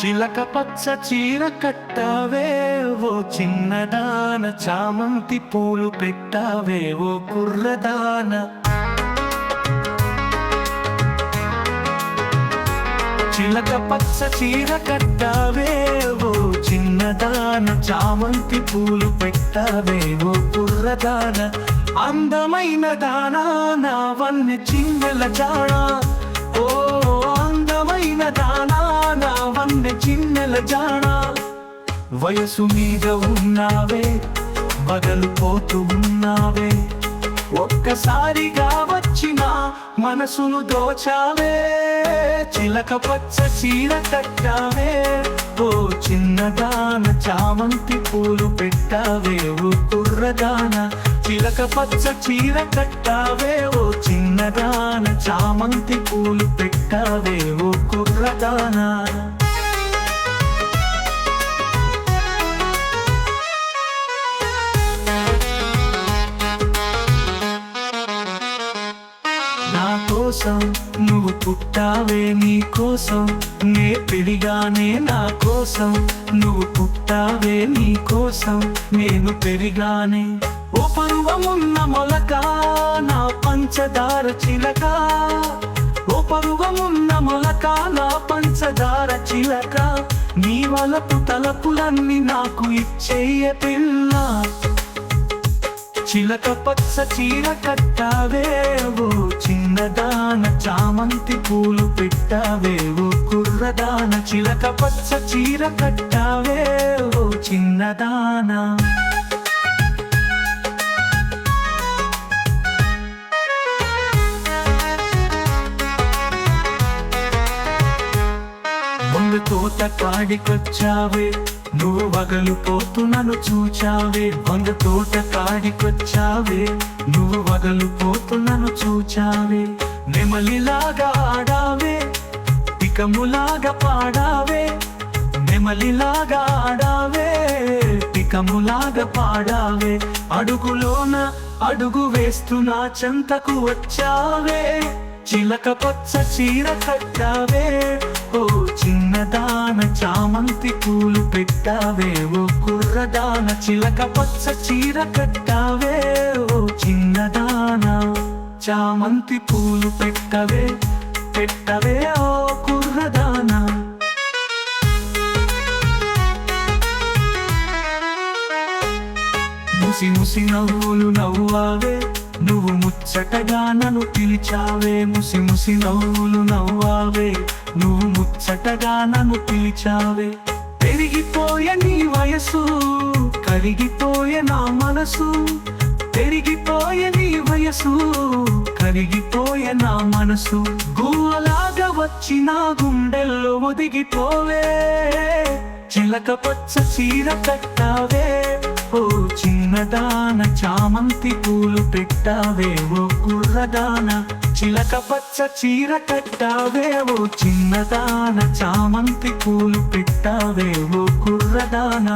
చిలక పచ్చ చీర కట్టావే ఓ చిన్నదాన చామంతి పూలు పెట్టావే ఓ కుర్రదాన. చిలక పచ్చ చీర కట్టావే ఓ చిన్నదాన చామంతి పూలు పెట్టావే ఓ కుర్రదాన. అందమైన దానా నా వన్నె చిన్నెల జానా. చిన్నెల జానా వయసు మీద ఉన్నావే బగలు పోతూ ఉన్నావే. ఒక్కసారిగా వచ్చిన మనసును దోచావే చిలక పచ్చ చీర కట్టావే. ఓ చిన్నదాన చామంతి పూలు పెట్టావే ఓ కుర్రదాన చిలక పచ్చ చీర కట్టావే. ఓ చిన్నదాన చామంతి పూలు పెట్టావే ఓ కుర్రదానా కోసం నువ్వు పుట్టావే నీ కోసం నే పెరిగానే నా కోసం. నువ్వు పుట్టావే నీ కోసం నేను పెరిగానే. ఓ పరువమున్న మొలక నా పంచదార చిలక. ఓ పరువమున్న మొలక నా పంచదార చిలక. నీ వలపు తలపులన్నీ నాకు ఇచ్చేయ పిల్ల. చిలక పచ్చ చీర కట్టావే చిన్నదాన చామంతి పూలు పెట్టావే ఓ కుర్రదాన చిలక పచ్చ చీర కట్టావే ఓ చిన్నదాన. ముందు తోట కాడికొచ్చావే నువ్వు వగలు పోతూ నన్ను చూచావే వంద తోట కాడికొచ్చావే. నువ్వు వగలు పోతూ నన్ను చూచావే నెమలిలాగా ఆడావే పికములాగా పాడావే. నెమలిలాగా ఆడావే పికములాగా పాడావే. అడుగులోన అడుగు వేస్తున్నా చెంతకు వచ్చావే. చిలక పచ్చ చీర కట్టావే? ఓ చిన్నదాన చామంతి పూలు పెట్టావే? ఓ కుర్రదాన చిలక పచ్చ చీర కట్టావే? ఓ చిన్నదాన చామంతి పూలు పెట్టవే పెట్టవే ఓ కుర్రదాన ముసి ముసి నవ్వులు నవ్వావే నువ్వు ముచ్చటగా నన్ను పిలిచావే ముసి ముసి నవ్వులు నవ్వావే. నువ్వు ముచ్చటగా నన్ను పిలిచావే. పెరిగిపోయే నీ వయసు కరిగిపోయే నా మనసు. పెరిగిపోయే నీ వయసు కరిగిపోయే నా మనసు. గువ్వలాగా వచ్చిన గుండెల్లో ఒదిగిపోవే. చిలక పచ్చ చీర కట్టావే. చిన్నదాన చామంతి పూలు పెట్టావేవో ఓ కుర్రదాన. చిలక పచ్చ చీర కట్టావేవో ఓ చిన్నదాన చామంతి పూలు పెట్టావేవో ఓ కుర్రదాన.